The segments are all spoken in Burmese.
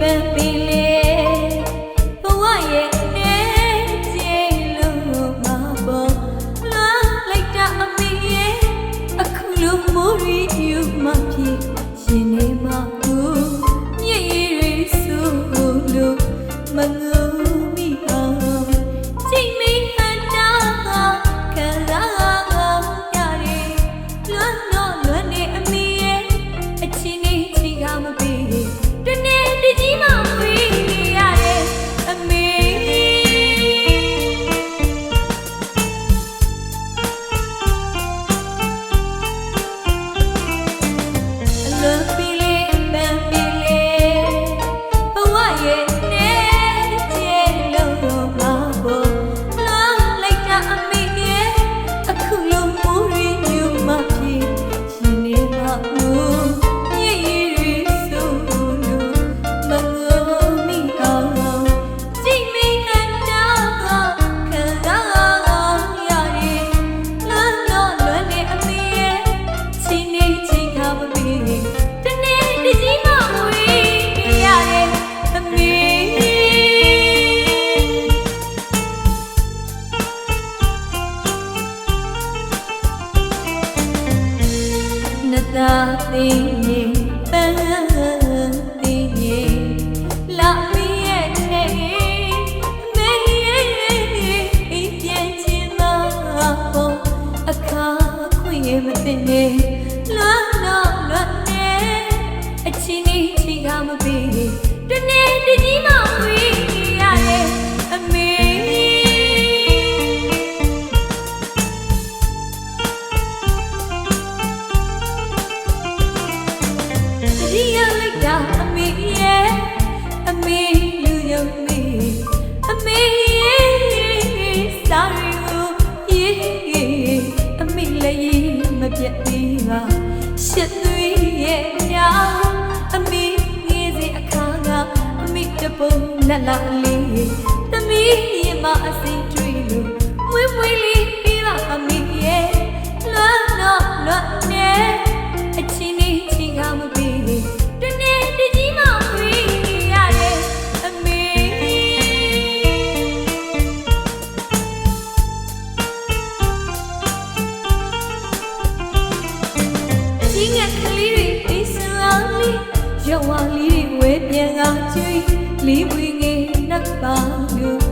ပ နတာသိနေပန်းသိနေလာမီရဲ့နေမေရဲ့အိမ်ပြန်ချင်မှာပေါ့အခါခွင့်ရမသိနေလွမ်းတော့လွမ်းနေအချင်းကြီးချီကမပြီးတနေ့တကြီးမှဝေး အမေရဲ့စာရီကိုယေအမေလည်းမပြတ်သေးပါရှစ်သွေးရဲ့ညာအမေငေးစီအခါကအမေတပုံလက်လာလေးသမီးရင်မအစိတွေးလို့မွေးမွေးလေးပြီးပါအမေရဲ့လွမ်းတော့လွမ်းနေ ငယ်ကလေးတွေအိဆလာလေးရွာလေးတွေဝဲပြန်ကကျွေးလေးဝီငယ်နှက်ပါလို့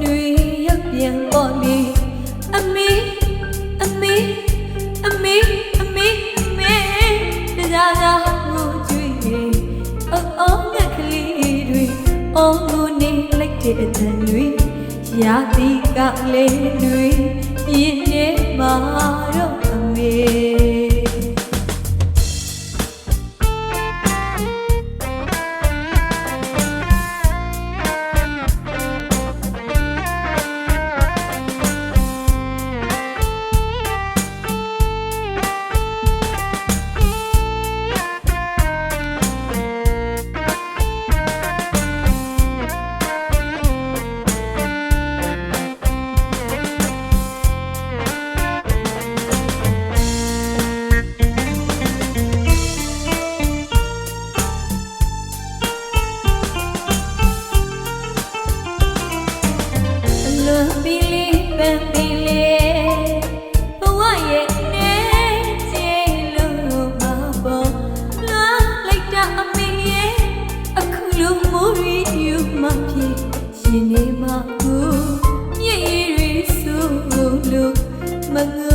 နှွေရပြန်ပေါ်လေအမေအမေအမေအမေအမေတရားသာကိုကျွေးအော်အော်ငယ်ကလေးတွေအော်ကိုနေလိုက်တဲ့အတန်တွေရာသီကလေးတွေရင်ထဲမှာတော့အမေ မှာဘူးမြည်ရည်ဆိုလို့မငုံ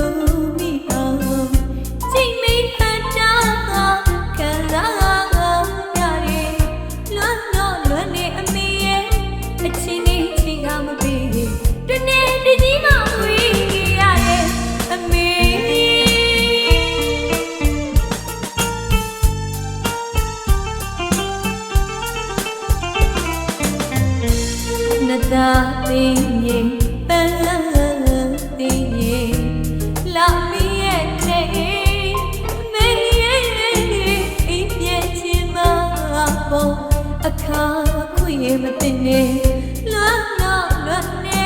နတာသိငိပန်းသိငိလာမီရဲ့နေမေရဲ့အိမ်ပြန်ချင်မှာပေါ့အခါခွင့်ရမသိနေလွမ်းတော့လွမ်းနေ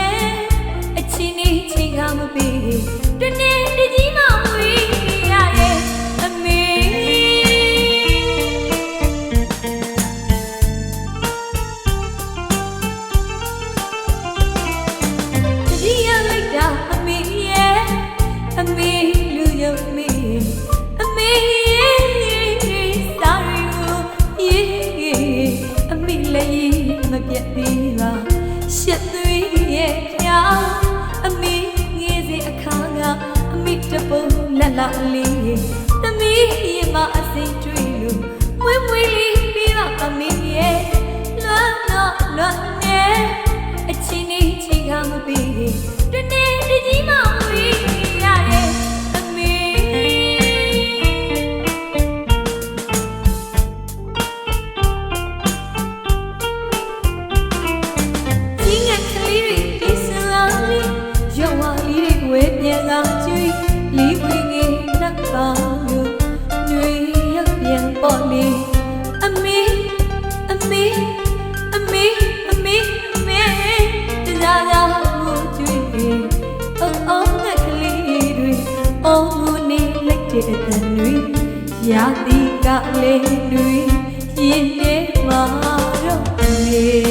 အချင်းကြီးချင်းကမပြီး အမေလူယုံမေအမေစာရီကိုရေအမေလည်းမပြတ်သေးပါရှစ်သွေးရဲ့ဖြာအမေငယ်စဉ်အခါကအမေတပုံလက်လာလေး လီခွေငယ်နှက်ပါလို့ညွေရက်ပြန်ပေါ်လေအမေအမေအမေအမေအမေတရားရမှုကြွေအောင်းအောင်းတဲ့ကလေးတွေအောင်းမှုနေလိုက်တဲ့အတန်တွေရာသီကလေးတွေရင်ထဲမှာတော့အမေ